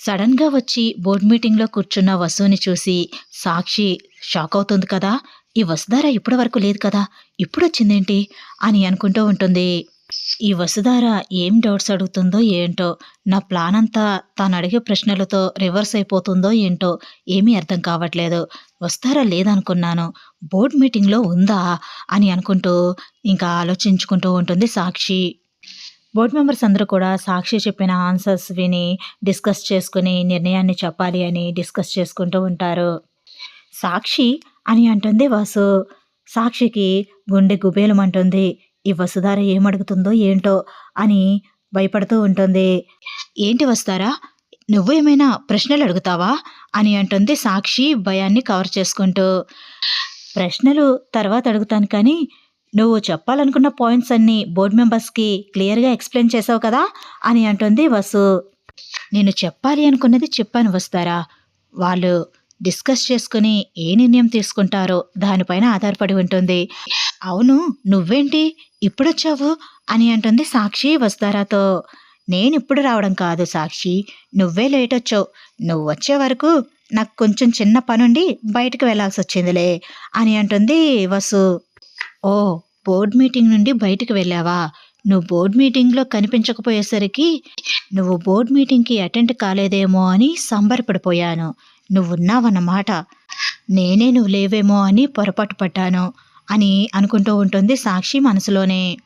సడన్గా వచ్చి బోర్డ్ మీటింగ్లో కూర్చున్న వసుని చూసి సాక్షి షాక్ అవుతుంది కదా? ఈ వసుధార ఇప్పటి వరకు లేదు కదా? ఇప్పుడు వచ్చిందేంటి? అని అనుకుంటూ ఉంటుంది. ఈ వసుధార ఏం డౌట్స్ అడుగుతుందో ఏంటో నా ప్లాన్ అంతా తాను అడిగే ప్రశ్నలతో రివర్స్ అయిపోతుందో ఏంటో ఏమీ అర్థం కావట్లేదు. వస్తారా లేదనుకున్నాను. బోర్డ్ మీటింగ్లో ఉందా? అని అనుకుంటూ ఇంకా ఆలోచించుకుంటూ ఉంటుంది సాక్షి. బోర్డ్ మెంబర్స్ అందరూ కూడా సాక్షి చెప్పిన ఆన్సర్స్ విని డిస్కస్ చేసుకుని నిర్ణయాన్ని చెప్పాలి అని డిస్కస్ చేసుకుంటూ ఉంటారు. సాక్షి అని అంటుంది వాసు. సాక్షికి గుండె గుబేలమంటుంది. ఈ వసుధార ఏమడుగుతుందో ఏంటో అని భయపడుతూ ఉంటుంది. ఏంటి వస్తారా నువ్వు ఏమైనా ప్రశ్నలు అడుగుతావా? అని అంటుంది సాక్షి భయాన్ని కవర్ చేసుకుంటూ. ప్రశ్నలు తర్వాత అడుగుతాను కానీ నువ్వు చెప్పాలనుకున్న పాయింట్స్ అన్నీ బోర్డు మెంబర్స్కి క్లియర్గా ఎక్స్ప్లెయిన్ చేసావు కదా? అని అంటుంది వసు. నేను చెప్పాలి అనుకున్నది చెప్పాను వస్తారా వాళ్ళు డిస్కస్ చేసుకుని ఏ నిర్ణయం తీసుకుంటారో దానిపైన ఆధారపడి ఉంటుంది. అవును నువ్వేంటి? ఇప్పుడొచ్చావు? అని అంటుంది సాక్షి వస్తారాతో నేను ఇప్పుడు రావడం కాదు సాక్షి. నువ్వే లేట్ వచ్చావు నువ్వు వచ్చే వరకు నాకు కొంచెం చిన్న పనుండి బయటకు వెళ్ళాల్సి వచ్చిందిలే అని అంటుంది వసు. ఓ బోర్డ్ మీటింగ్ నుండి బయటికి వెళ్ళావా? నువ్వు బోర్డ్ మీటింగ్లో కనిపించకపోయేసరికి నువ్వు బోర్డ్ మీటింగ్కి అటెండ్ కాలేదేమో అని సంబరపడిపోయాను. నువ్వున్నావన్నమాట. నేనే నువ్వు లేవేమో అని పొరపాటు పడ్డాను అని అనుకుంటూ ఉంటుంది సాక్షి మనసులోనే.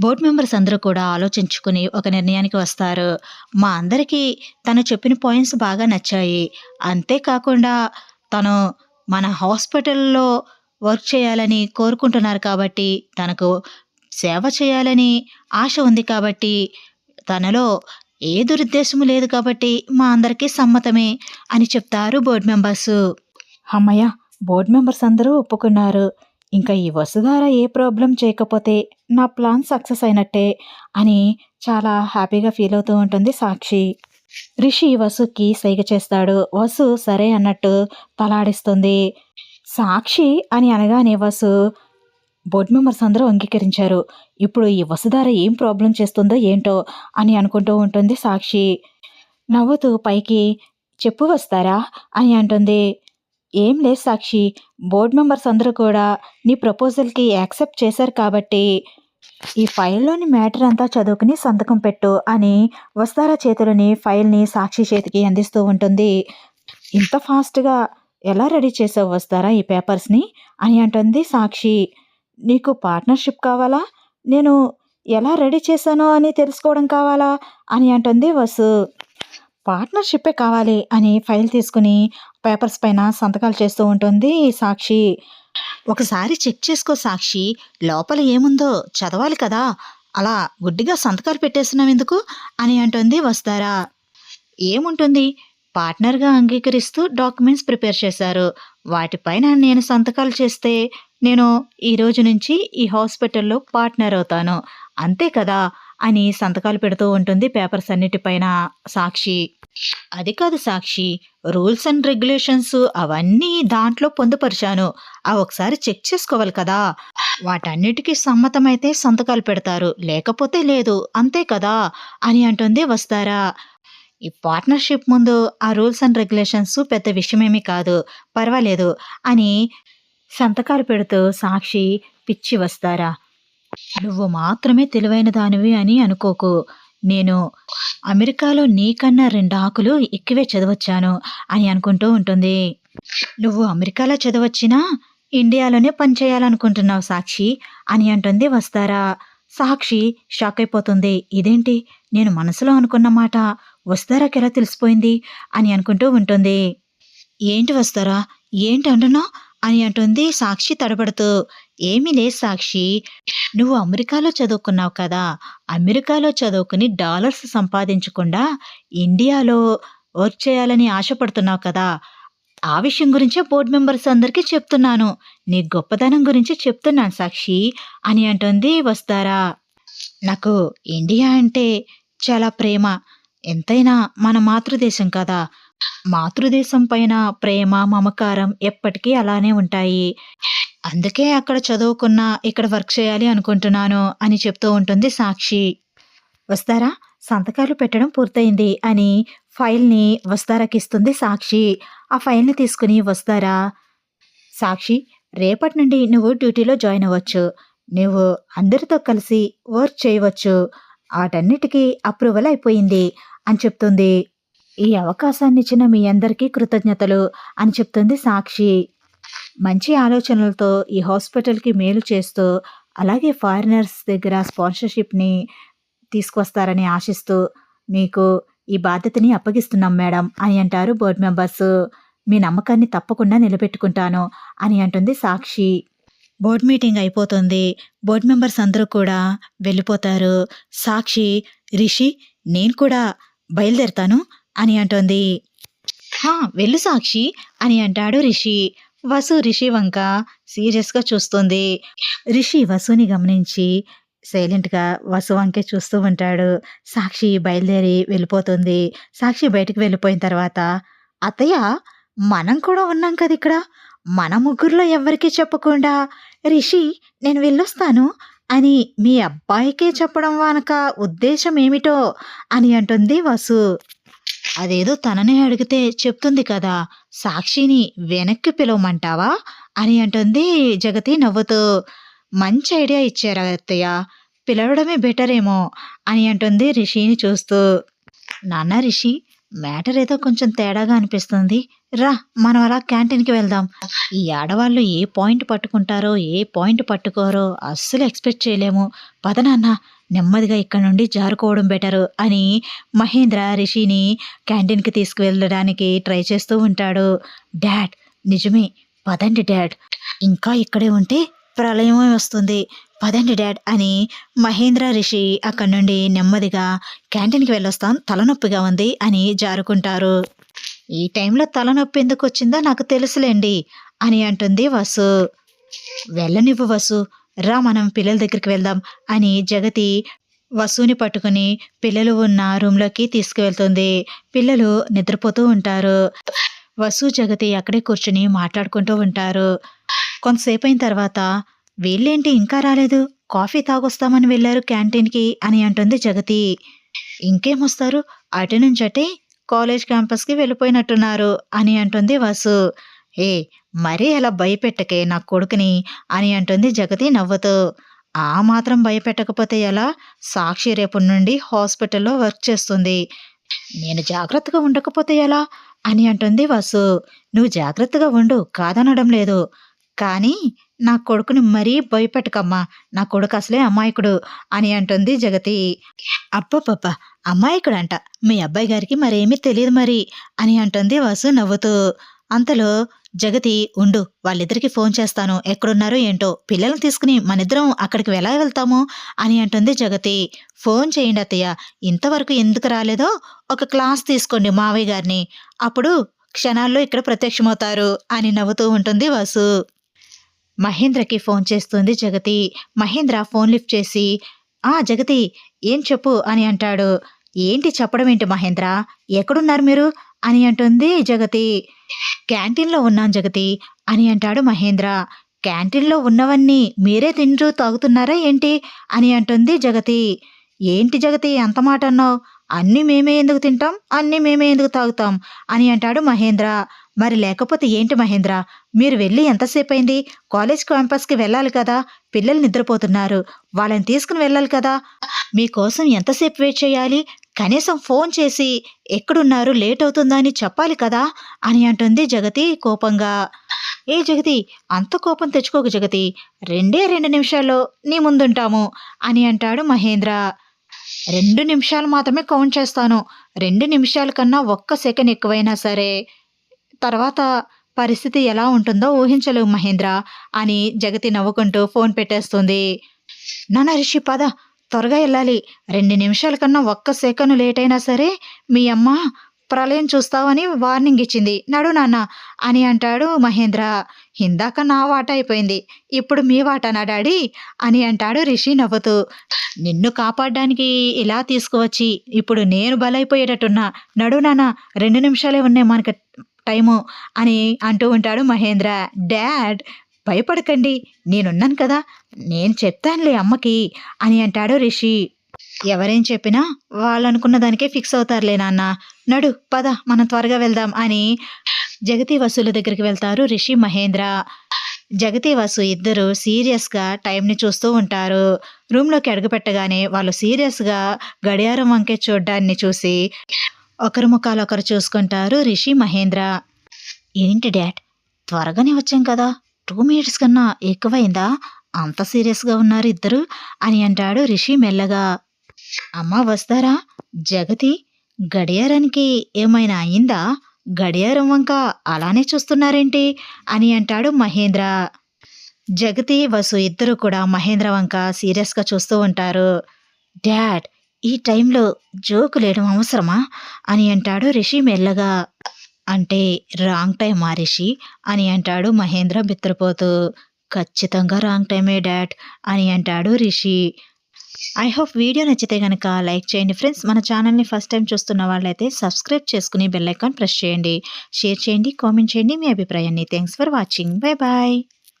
బోర్డ్ మెంబర్స్ అందరూ కూడా ఆలోచించుకుని ఒక నిర్ణయానికి వస్తారు. మా అందరికీ తను చెప్పిన పాయింట్స్ బాగా నచ్చాయి. అంతేకాకుండా తను మన హాస్పిటల్లో వర్క్ చేయాలని కోరుకుంటున్నారు కాబట్టి తనకు సేవ చేయాలని ఆశ ఉంది కాబట్టి తనలో ఏ దురుద్దేశము లేదు కాబట్టి మా అందరికీ సమ్మతమే అని చెప్తారు బోర్డు మెంబర్స్. అమ్మయ్య బోర్డు మెంబర్స్ అందరూ ఒప్పుకున్నారు. ఇంకా ఈ వసుధార ఏ ప్రాబ్లం చేయకపోతే నా ప్లాన్ సక్సెస్ అయినట్టే అని చాలా హ్యాపీగా ఫీల్ అవుతూ ఉంటుంది సాక్షి. రిషి వసుకి సైగ చేస్తాడు. వసు సరే అన్నట్టు తలాడిస్తుంది. సాక్షి అని అనగానే వసు బోర్డు మెంబర్స్ అందరూ అంగీకరించారు. ఇప్పుడు ఈ వసుధార ఏం ప్రాబ్లం చేస్తుందో ఏంటో అని అనుకుంటూ ఉంటుంది సాక్షి. నవ్వుతూ పైకి చెప్పు వస్తారా అని అంటుంది. ఏం లేదు సాక్షి బోర్డు మెంబర్స్ అందరూ కూడా నీ ప్రపోజల్కి యాక్సెప్ట్ చేశారు కాబట్టి ఈ ఫైల్లోని మ్యాటర్ అంతా చదువుకుని సంతకం పెట్టు అని వస్తారా చేతులని ఫైల్ని సాక్షి చేతికి అందిస్తూ ఉంటుంది. ఇంత ఫాస్ట్గా ఎలా రెడీ చేసావు వస్తారా ఈ పేపర్స్ని? అని అంటుంది సాక్షి. నీకు పార్ట్నర్షిప్ కావాలా? నేను ఎలా రెడీ చేశానో అని తెలుసుకోవడం కావాలా? అని అంటుంది వసు. పార్ట్నర్షిప్పే కావాలి అని ఫైల్ తీసుకుని పేపర్స్ పైన సంతకాలు చేస్తూ ఉంటుంది సాక్షి. ఒకసారి చెక్ చేసుకో సాక్షి లోపల ఏముందో చదవాలి కదా? అలా గుడ్డిగా సంతకాలు పెట్టేస్తున్నాం ఎందుకు అని అంటుంది వస్తారా. ఏముంటుంది? పార్ట్నర్గా అంగీకరిస్తూ డాక్యుమెంట్స్ ప్రిపేర్ చేశారు. వాటిపైన నేను సంతకాలు చేస్తే నేను ఈ రోజు నుంచి ఈ హాస్పిటల్లో పార్ట్నర్ అవుతాను. అంతే కదా? అని సంతకాలు పెడుతూ ఉంటుంది పేపర్స్ అన్నిటిపైన సాక్షి. అది కాదు సాక్షి. రూల్స్ అండ్ రెగ్యులేషన్స్ అవన్నీ దాంట్లో పొందుపరిచాను. అవి ఒకసారి చెక్ చేసుకోవాలి కదా? వాటన్నిటికీ సమ్మతమైతే సంతకాలు పెడతారు. లేకపోతే లేదు. అంతే కదా? అని అంటుంది వస్తారా? ఈ పార్ట్నర్షిప్ ముందు ఆ రూల్స్ అండ్ రెగ్యులేషన్స్ పెద్ద విషయమేమీ కాదు పర్వాలేదు అని సంతకాలు పెడుతూ సాక్షి పిచ్చి వస్తారా? నువ్వు మాత్రమే తెలివైన దానివి అని అనుకోకు. నేను అమెరికాలో నీకన్నా రెండు ఆకులు ఎక్కువే చదవచ్చాను అని అనుకుంటూ ఉంటుంది. నువ్వు అమెరికాలో చదవచ్చినా ఇండియాలోనే పనిచేయాలనుకుంటున్నావు సాక్షి అని అంటుంది వస్తారా? సాక్షి షాక్ అయిపోతుంది ఇదేంటి? నేను మనసులో అనుకున్న మాట వస్తారాకి ఎలా తెలిసిపోయింది? అని అనుకుంటూ ఉంటుంది. ఏంటి వస్తారా? ఏంటి అంటున్నావు అని అంటుంది సాక్షి తడబడుతూ. ఏమీ లేదు సాక్షి. నువ్వు అమెరికాలో చదువుకున్నావు కదా. అమెరికాలో చదువుకుని డాలర్స్ సంపాదించకుండా ఇండియాలో వర్క్ చేయాలని ఆశపడుతున్నావు కదా. ఆ విషయం గురించే బోర్డు మెంబర్స్ అందరికీ చెప్తున్నాను. నీ గొప్పదనం గురించి చెప్తున్నాను సాక్షి. అని అంటుంది వస్తారా. నాకు ఇండియా అంటే చాలా ప్రేమ. ఎంతైనా మన మాతృదేశం కదా. మాతృదేశం పైన ప్రేమ మమకారం ఎప్పటికీ అలానే ఉంటాయి. అందుకే అక్కడ చదువుకున్నా ఇక్కడ వర్క్ చేయాలి అనుకుంటున్నాను అని చెప్తూ ఉంటుంది సాక్షి. వస్తారా? సంతకాలు పెట్టడం పూర్తయింది అని ఫైల్ని వస్తారాకి ఇస్తుంది సాక్షి. ఆ ఫైల్ని తీసుకుని వస్తారా? సాక్షి రేపటి నుండి నువ్వు డ్యూటీలో జాయిన్ అవ్వచ్చు. నువ్వు అందరితో కలిసి వర్క్ చేయవచ్చు. వాటన్నిటికీ అప్రూవల్ అయిపోయింది. అని చెప్తుంది. ఈ అవకాశాన్ని ఇచ్చిన మీ అందరికీ కృతజ్ఞతలు అని చెప్తుంది సాక్షి. మంచి ఆలోచనలతో ఈ హాస్పిటల్కి మేలు చేస్తూ అలాగే ఫారినర్స్ దగ్గర స్పాన్సర్షిప్ని తీసుకొస్తారని ఆశిస్తూ మీకు ఈ బాధ్యతని అప్పగిస్తున్నాం మేడం అని అంటారు బోర్డు మెంబర్స్. మీ నమ్మకాన్ని తప్పకుండా నిలబెట్టుకుంటాను అని అంటుంది సాక్షి. బోర్డ్ మీటింగ్ అయిపోతుంది. బోర్డ్ మెంబర్స్ అందరూ కూడా వెళ్ళిపోతారు. సాక్షి రిషి నేను కూడా బయలుదేరుతాను అని అంటోంది. "హా, వెళ్ళు సాక్షి అని అంటాడు రిషి. వసు రిషి వంక సీరియస్గా చూస్తుంది. రిషి వసుని గమనించి సైలెంట్గా వసు వంకే చూస్తూ ఉంటాడు. సాక్షి బయలుదేరి వెళ్ళిపోతుంది. సాక్షి బయటకు వెళ్ళిపోయిన తర్వాత అత్తయ్య మనం కూడా ఉన్నాం కదా ఇక్కడ? మన ముగ్గురులో ఎవరికీ చెప్పకుండా రిషి నేను వెళ్ళొస్తాను. అని మీ అబ్బాయికే చెప్పడం వెనక ఉద్దేశం ఏమిటో అని అంటుంది వసు. అదేదో తననే అడిగితే చెప్తుంది కదా సాక్షిని వెనక్కి పిలవమంటావా? అని అంటుంది జగతి నవ్వుతూ. మంచి ఐడియా ఇచ్చారు అత్తయ్య పిలవడమే బెటర్ ఏమో అని అంటుంది రిషిని చూస్తూ. నాన్న రిషి మ్యాటర్ ఏదో కొంచెం తేడాగా అనిపిస్తుంది. రా మనం అలా క్యాంటీన్కి వెళ్దాం. ఈ ఆడవాళ్ళు ఏ పాయింట్ పట్టుకుంటారో ఏ పాయింట్ పట్టుకోరో అస్సలు ఎక్స్పెక్ట్ చేయలేము. పదనాన్న నెమ్మదిగా ఇక్కడ నుండి జారుకోవడం బెటరు అని మహేంద్ర రిషిని క్యాంటీన్కి తీసుకువెళ్ళడానికి ట్రై చేస్తూ ఉంటాడు. డాడ్ నిజమే పదండి డాడ్. ఇంకా ఇక్కడే ఉంటే ప్రళయమే వస్తుంది. పదండి డాడ్ అని మహేంద్ర రిషి అక్కడి నుండి నెమ్మదిగా క్యాంటీన్కి వెళ్ళొస్తాం. తలనొప్పిగా ఉంది అని జారుకుంటారు. ఈ టైంలో తలనొప్పి ఎందుకు వచ్చిందో నాకు తెలుసులేండి అని అంటుంది వసు. వెళ్ళనివ్వు వసు. రా మనం పిల్లల దగ్గరికి వెళ్దాం అని జగతి వసుని పట్టుకుని పిల్లలు ఉన్న రూమ్లోకి తీసుకువెళ్తుంది. పిల్లలు నిద్రపోతూ ఉంటారు. వసు జగతి అక్కడే కూర్చుని మాట్లాడుకుంటూ ఉంటారు. కొంతసేపు అయిన తర్వాత వీళ్ళేంటి ఇంకా రాలేదు? కాఫీ తాగొస్తామని వెళ్ళారు క్యాంటీన్కి అని అంటుంది జగతి. ఇంకేమొస్తారు? అటు నుంచి అటే కాలేజ్ క్యాంపస్కి వెళ్ళిపోయినట్టున్నారు అని అంటుంది వసు. ఏ మరీ అలా భయపెట్టకే నా కొడుకుని అని అంటుంది జగతి నవ్వుతూ. ఆ మాత్రం భయపెట్టకపోతే ఎలా? సాక్షి రేపు నుండి హాస్పిటల్లో వర్క్ చేస్తుంది. నేను జాగ్రత్తగా ఉండకపోతే ఎలా? అని అంటుంది వసు. నువ్వు జాగ్రత్తగా ఉండు కాదనడం లేదు. కానీ నా కొడుకుని మరీ భయపెట్టకమ్మా. నా కొడుకు అసలే అమాయకుడు అని అంటుంది జగతి. అబ్బబ్బబ్బ అమాయకుడంట. మీ అబ్బాయి గారికి మరేమీ తెలియదు మరి అని అంటుంది వసు నవ్వుతూ. అంతలో జగతి ఉండు వాళ్ళిద్దరికి ఫోన్ చేస్తాను. ఎక్కడున్నారో ఏంటో. పిల్లల్ని తీసుకుని మనిద్దరం అక్కడికి ఎలా వెళ్తాము అని అంటుంది జగతి. ఫోన్ చేయండి అత్తయ్య. ఇంతవరకు ఎందుకు రాలేదో ఒక క్లాస్ తీసుకోండి మావయ్య గారిని. అప్పుడు క్షణాల్లో ఇక్కడ ప్రత్యక్షమవుతారు అని నవ్వుతూ ఉంటుంది వసు. మహేంద్రకి ఫోన్ చేస్తుంది జగతి. మహేంద్ర ఫోన్ లిఫ్ట్ చేసి ఆ జగతి ఏం చెప్పు అని అంటాడు. ఏంటి చెప్పడం ఏంటి మహేంద్ర? ఎక్కడున్నారు మీరు? అని అంటుంది జగతి. క్యాంటీన్లో ఉన్నాను జగతి అని అంటాడు మహేంద్ర. క్యాంటీన్లో ఉన్నవన్నీ మీరే తింటూ తాగుతున్నారా ఏంటి? అని అంటుంది జగతి. ఏంటి జగతి ఎంత మాట అన్నావు? అన్నీ మేమే ఎందుకు తింటాం? అన్నీ మేమే ఎందుకు తాగుతాం? అని అంటాడు మహేంద్ర. మరి లేకపోతే ఏంటి మహేంద్ర? మీరు వెళ్ళి ఎంతసేపు అయింది కాలేజ్ క్యాంపస్కి వెళ్ళాలి కదా. పిల్లలు నిద్రపోతున్నారు. వాళ్ళని తీసుకుని వెళ్ళాలి కదా. మీకోసం ఎంతసేపు వెయిట్ చేయాలి? కనీసం ఫోన్ చేసి ఎక్కడున్నారు? లేట్ అవుతుందా అని చెప్పాలి కదా అని అంటుంది జగతి కోపంగా. ఏ జగతి? అంత కోపం తెచ్చుకోకు జగతి. రెండే రెండు నిమిషాల్లో నీ ముందుంటాము అని అంటాడు మహేంద్ర. రెండు నిమిషాలు మాత్రమే కౌంట్ చేస్తాను. రెండు నిమిషాల కన్నా ఒక్క సెకండ్ ఎక్కువైనా సరే. తర్వాత పరిస్థితి ఎలా ఉంటుందో ఊహించలేవు మహేంద్ర అని జగతి నవ్వుకుంటూ ఫోన్ పెట్టేస్తుంది. నాన్న రిషి పద. త్వరగా వెళ్ళాలి. రెండు నిమిషాల కన్నా ఒక్క సెకండ్ లేట్ అయినా సరే మీ అమ్మ ప్రళయం చూస్తావని వార్నింగ్ ఇచ్చింది. నడు నాన్న అని అంటాడు మహేంద్ర. ఇందాక నా వాట అయిపోయింది. ఇప్పుడు మీ వాటనా డాడీ? అని అంటాడు రిషి నవ్వుతూ. నిన్ను కాపాడడానికి ఇలా తీసుకువచ్చి ఇప్పుడు నేను బలైపోయేటట్టున్నా. నడు నాన్న రెండు నిమిషాలే ఉన్నాయి మనకి. టైము అని అంటూ ఉంటాడు మహేంద్ర. డాడ్ భయపడకండి నేనున్నాను కదా నేను చెప్తానులే అమ్మకి అని అంటాడు రిషి. ఎవరేం చెప్పినా వాళ్ళు అనుకున్న దానికే ఫిక్స్ అవుతారులే నాన్న. నడు పద మనం త్వరగా వెళ్దాం అని జగతి వసుల దగ్గరికి వెళ్తారు రిషి మహేంద్ర. జగతి వసు ఇద్దరు సీరియస్గా టైంని చూస్తూ ఉంటారు. రూమ్లోకి అడుగుపెట్టగానే వాళ్ళు సీరియస్గా గడియారం వంకే చూడ్డాన్ని చూసి ఒకరి ముఖాలు ఒకరు చూసుకుంటారు రిషి మహేంద్ర. ఏంటి డాడ్ త్వరగానే వచ్చాం కదా. టూ మినిట్స్ కన్నా ఎక్కువైందా? అంత సీరియస్గా ఉన్నారు ఇద్దరు అని అంటాడు రిషి మెల్లగా. అమ్మ వస్తారా? జగతి గడియారానికి ఏమైనా అయిందా? గడియారం వంక అలానే చూస్తున్నారేంటి? అని అంటాడు మహేంద్ర. జగతి వసు ఇద్దరు కూడా మహేంద్ర వంక సీరియస్గా చూస్తూ ఉంటారు. డాడ్ ఈ టైంలో జోకు లేయడం అవసరమా? అని అంటాడు రిషి మెల్లగా. అంటే రాంగ్ టైం ఆ రిషి? అని అంటాడు మహేంద్ర బిత్రపోతూ. ఖచ్చితంగా రాంగ్ టైమే డాట్ అని అంటాడు రిషి. ఐ హోప్ వీడియో నచ్చితే కనుక లైక్ చేయండి ఫ్రెండ్స్. మన ఛానల్ని ఫస్ట్ టైం చూస్తున్న వాళ్ళైతే సబ్స్క్రైబ్ చేసుకుని బెల్ ఐకాన్ ప్రెస్ చేయండి. షేర్ చేయండి కామెంట్ చేయండి మీ అభిప్రాయాన్ని. Thanks for watching. Bye bye.